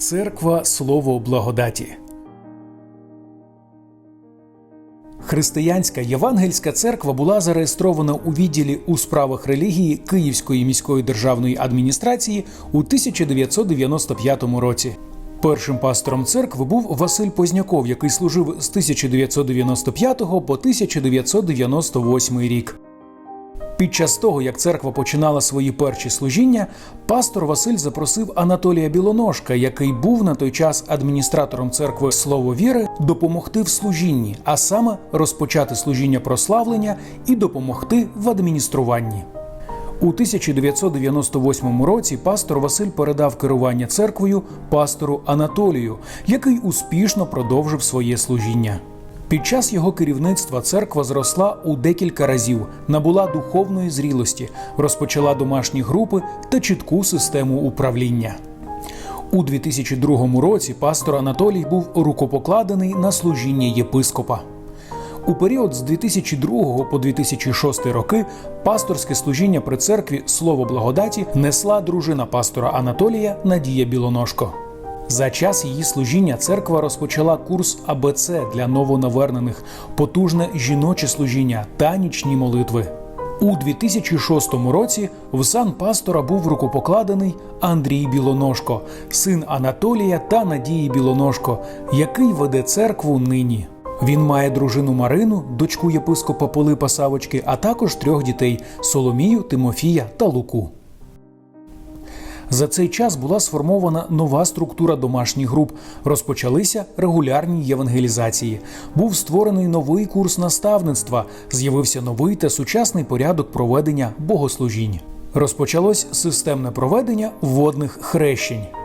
Церква Слово благодаті. Християнська Євангельська церква була зареєстрована у відділі у справах релігії Київської міської державної адміністрації у 1995 році. Першим пастором церкви був Василь Позняков, який служив з 1995 по 1998 рік. Під час того, як церква починала свої перші служіння, пастор Василь запросив Анатолія Білоножка, який був на той час адміністратором церкви Слово віри, допомогти в служінні, а саме розпочати служіння прославлення і допомогти в адмініструванні. У 1998 році пастор Василь передав керування церквою пастору Анатолію, який успішно продовжив своє служіння. Під час його керівництва церква зросла у декілька разів, набула духовної зрілості, розпочала домашні групи та чітку систему управління. У 2002 році пастор Анатолій був рукопокладений на служіння єпископа. У період з 2002 по 2006 роки пасторське служіння при церкві Слово благодаті несла дружина пастора Анатолія Надія Білоножко. За час її служіння церква розпочала курс АБЦ для новонавернених, потужне жіноче служіння та нічні молитви. У 2006 році в сан пастора був рукопокладений Андрій Білоножко, син Анатолія та Надії Білоножко, який веде церкву нині. Він має дружину Марину, дочку єпископа Полипа Савочки, а також трьох дітей Соломію, Тимофія та Луку. За цей час була сформована нова структура домашніх груп. Розпочалися регулярні євангелізації. Був створений новий курс наставництва. З'явився новий та сучасний порядок проведення богослужінь. Розпочалось системне проведення водних хрещень.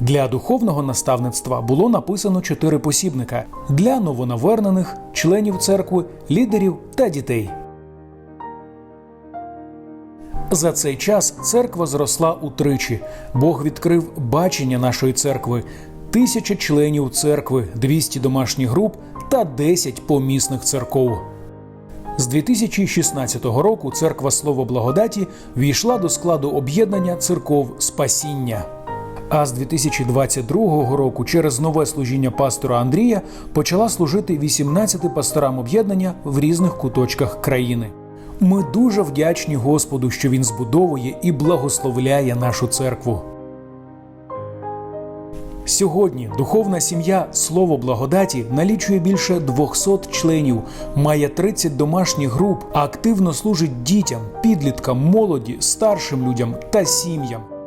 Для духовного наставництва було написано чотири посібника для новонавернених, членів церкви, лідерів та дітей. За цей час церква зросла утричі. Бог відкрив бачення нашої церкви, тисяча членів церкви, 200 домашніх груп та 10 помісних церков. З 2016 року церква Слово благодаті війшла до складу об'єднання церков спасіння. А з 2022 року через нове служіння пастора Андрія почала служити 18 пасторам об'єднання в різних куточках країни. Ми дуже вдячні Господу, що він збудовує і благословляє нашу церкву. Сьогодні духовна сім'я Слово благодаті налічує більше 200 членів, має 30 домашніх груп, а активно служить дітям, підліткам, молоді, старшим людям та сім'ям.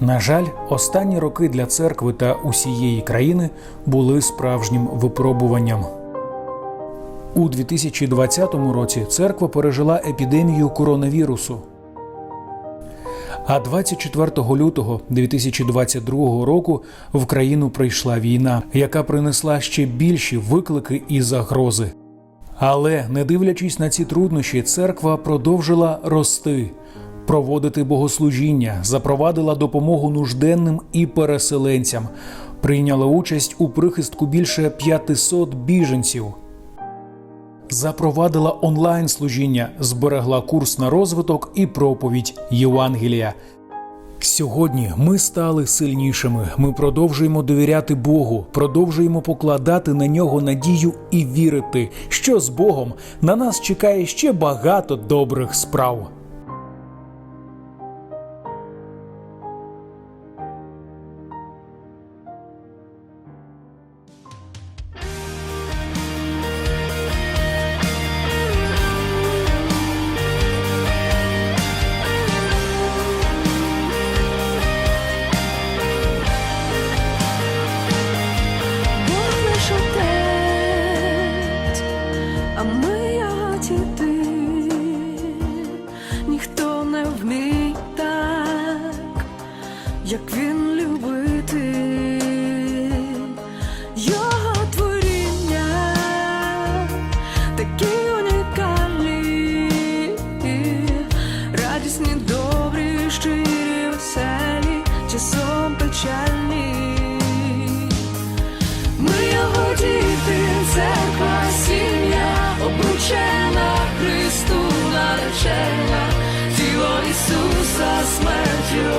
На жаль, останні роки для церкви та усієї країни були справжнім випробуванням. У 2020 році церква пережила епідемію коронавірусу. А 24 лютого 2022 року в країну прийшла війна, яка принесла ще більші виклики і загрози. Але, не дивлячись на ці труднощі, церква продовжила рости, проводити богослужіння, запровадила допомогу нужденним і переселенцям, прийняла участь у прихистку більше 500 біженців. Запровадила онлайн служіння, зберегла курс на розвиток і проповідь Євангелія. Сьогодні ми стали сильнішими. Ми продовжуємо довіряти Богу, продовжуємо покладати на нього надію і вірити, що з Богом на нас чекає ще багато добрих справ. за смертю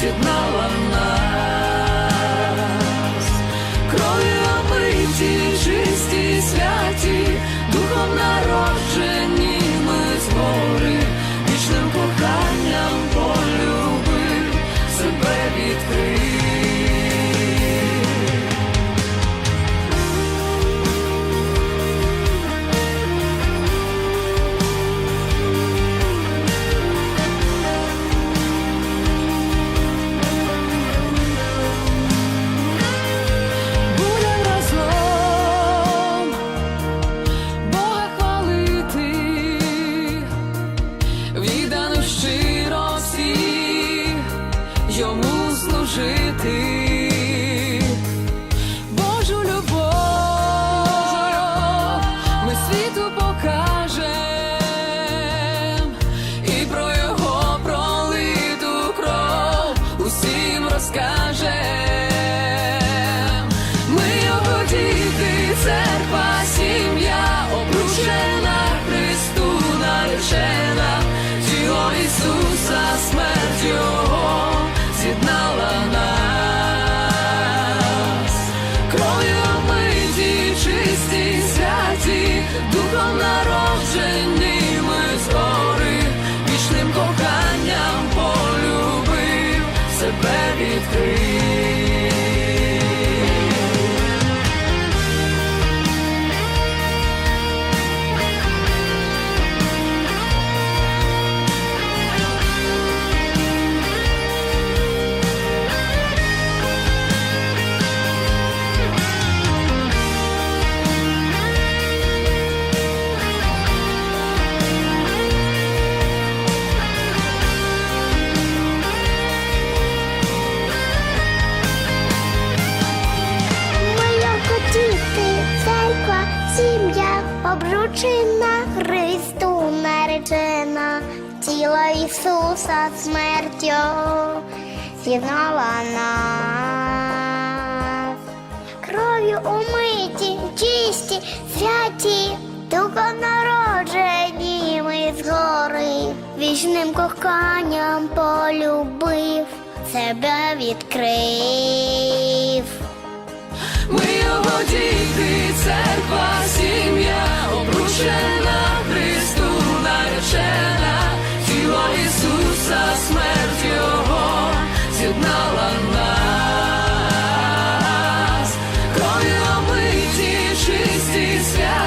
з'єднав. Ісуса, смерть з'єднала нас. Кров'ю миті, чисті, святі, духом народжені вічним коханням полюбив, себе відкрив. Обручена Христу наречена, тіло Ісуса смертю з'єднала нас. Кров'ю умиті, чисті, святі, народжені ми згори, вічним коханням полюбив, себе відкрив. Ми його наречена, Христу наречена, тіло Ісуса, смерть Його з'єднала нас, кров'ю миті, чисті свят.